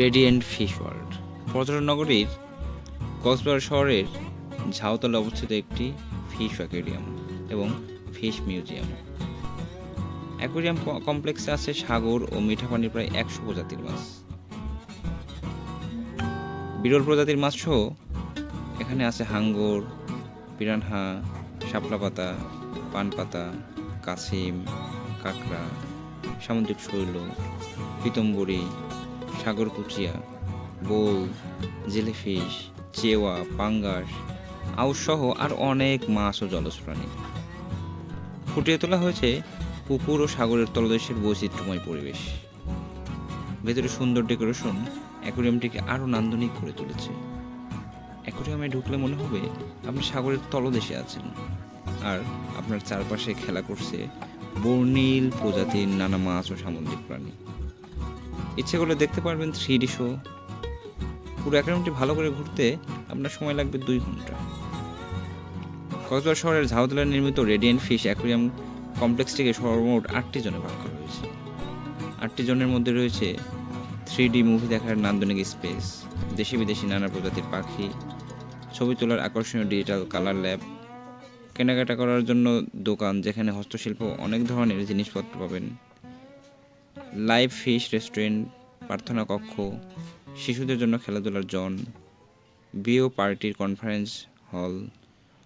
Radiant fish world. পর্যটন নগরীর কক্সবাজার শহরের ঝাউতলে অবস্থিত একটি ফিশ অ্যাকোয়ারিয়াম এবং ফিশ মিউজিয়াম। অ্যাকোয়ারিয়াম কমপ্লেক্সে আছে সাগর ও মিঠা পানির প্রায় একশো প্রজাতির মাছ। বিরল প্রজাতির মাছ সহ এখানে আছে হাঙ্গর, পিরানহা, শাপলা পাতা, পান পাতা কাঁকড়া, সামুদ্রিক শৈল পিতম্বরী সাগর কুচিয়া, বোল, জেলিফিশ, চেওয়া, পাঙ্গাস আউসহ আর অনেক মাছ ও জলজ প্রাণী ফুটিয়ে তোলা হয়েছে পুকুর ও সাগরের তলদেশের বৈচিত্র্যময় পরিবেশ। ভেতরে সুন্দর ডেকোরেশন অ্যাকোরিয়ামটিকে আরও নান্দনিক করে তুলেছে। অ্যাকোরিয়ামে ঢুকলে মনে হবে আপনি সাগরের তলদেশে আছেন আর আপনার চারপাশে খেলা করছে বর্ণিল প্রজাতির নানা মাছ ও সামুদ্রিক প্রাণী। ইচ্ছে করলে দেখতে পারবেন থ্রি ডি শো পুরো অ্যাকোরিয়ামটি ভালো করে ঘুরতে আপনার সময় লাগবে দুই ঘণ্টা। কক্সবাজার শহরের ঝাউতলায় নির্মিত রেডিয়েন্ট ফিশ অ্যাকোরিয়াম কমপ্লেক্সটিকে সর্বমোট আটটি জনে ভাগ করা হয়েছে। আটটি জনের মধ্যে রয়েছে থ্রি ডি মুভি দেখার নান্দনিক স্পেস দেশি বিদেশি নানা প্রজাতির পাখি, ছবি তোলার আকর্ষণীয় ডিজিটাল কালার ল্যাব কেনাকাটা করার জন্য দোকান যেখানে হস্তশিল্প অনেক ধরনের জিনিসপত্র পাবেন। লাইভ ফিশ রেস্টুরেন্ট, প্রার্থনা কক্ষ, শিশুদের জন্য খেলাধুলার জন বিয়ে পার্টির কনফারেন্স হল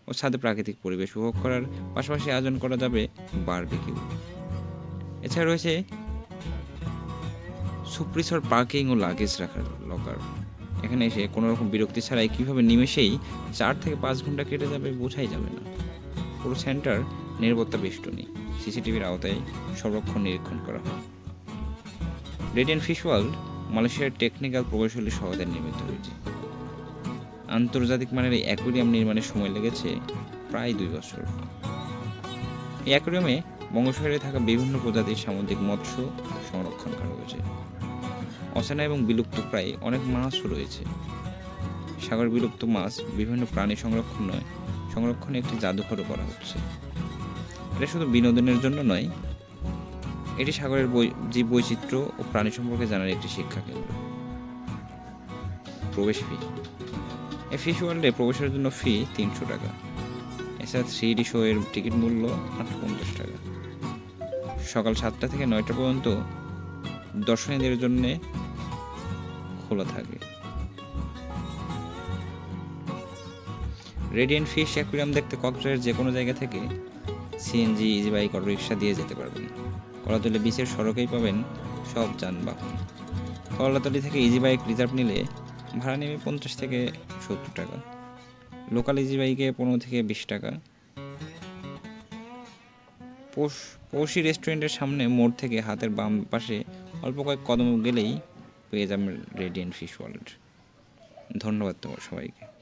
ও ছাদে প্রাকৃতিক পরিবেশ উপভোগ করার পাশাপাশি আয়োজন করা যাবে বারবিকিউ। এছাড়া রয়েছে সুপ্রিসর পার্কিং ও লাগেজ রাখার লকার। এখানে এসে কোনো রকম বিরক্তি ছাড়াই কীভাবে নিমেষেই চার থেকে পাঁচ ঘণ্টা কেটে যাবে বোঝাই যাবে না। পুরো সেন্টার নিরাপত্তা বেষ্টনী। সিসিটিভির আওতায় সংরক্ষণ নিরীক্ষণ করা হয়। রেডিয়েন্ট ফিশ ওয়ার্ল্ড মালয়েশিয়ার টেকনিক্যাল প্রকৌশলী সহায়তায় নির্মিত হয়েছে। আন্তর্জাতিক মানের এই অ্যাকোরিয়াম নির্মাণের সময় লেগেছে প্রায় দুই বছর। এই অ্যাকোরিয়ামে বঙ্গোপসাগরে থাকা বিভিন্ন প্রজাতির সামুদ্রিক মৎস্য সংরক্ষণ করা হয়েছে। অচেনা এবং বিলুপ্ত প্রায় অনেক মাছও রয়েছে। সাগর বিলুপ্ত মাছ বিভিন্ন প্রাণী সংরক্ষণ নয়, সংরক্ষণে একটি জাদুঘরও করা হচ্ছে। এটা শুধু বিনোদনের জন্য নয় এটি সাগরের জীব বৈচিত্র্য ও প্রাণী সম্পর্কে জানার একটি শিক্ষা কেন্দ্র। প্রবেশ ফি এই ফিশ ওয়ার্ল্ডে প্রবেশের জন্য ফি তিনশো টাকা। এছাড়া থ্রি ডি শো এর টিকিট মূল্য আটশো পঞ্চাশ টাকা। সকাল সাতটা থেকে নয়টা পর্যন্ত দর্শনীদের জন্য খোলা থাকে। রেডিয়েন্ট ফিশ অ্যাকুরিয়াম দেখতে কক্সবাজারের যে কোনো জায়গা থেকে CNG easy bike auto rickshaw দিয়ে যেতে পারবেন। কলাতলি বিচের সড়কেই পাবেন সব যানবাহন। কলাতলি থেকে ইজি বাইক রিজার্ভ নিলে ভাড়া নেবে পঞ্চাশ থেকে সত্তর টাকা। লোকাল ইজি বাইকে পনেরো থেকে বিশ টাকা। পৌষি রেস্টুরেন্টের সামনে মোড় থেকে হাতের বাম পাশে অল্প কয়েক কদম গেলেই পেয়ে যাবেন রেডিয়েন্ট ফিশ ওয়ার্ল্ড ধন্যবাদ তোমার সবাইকে।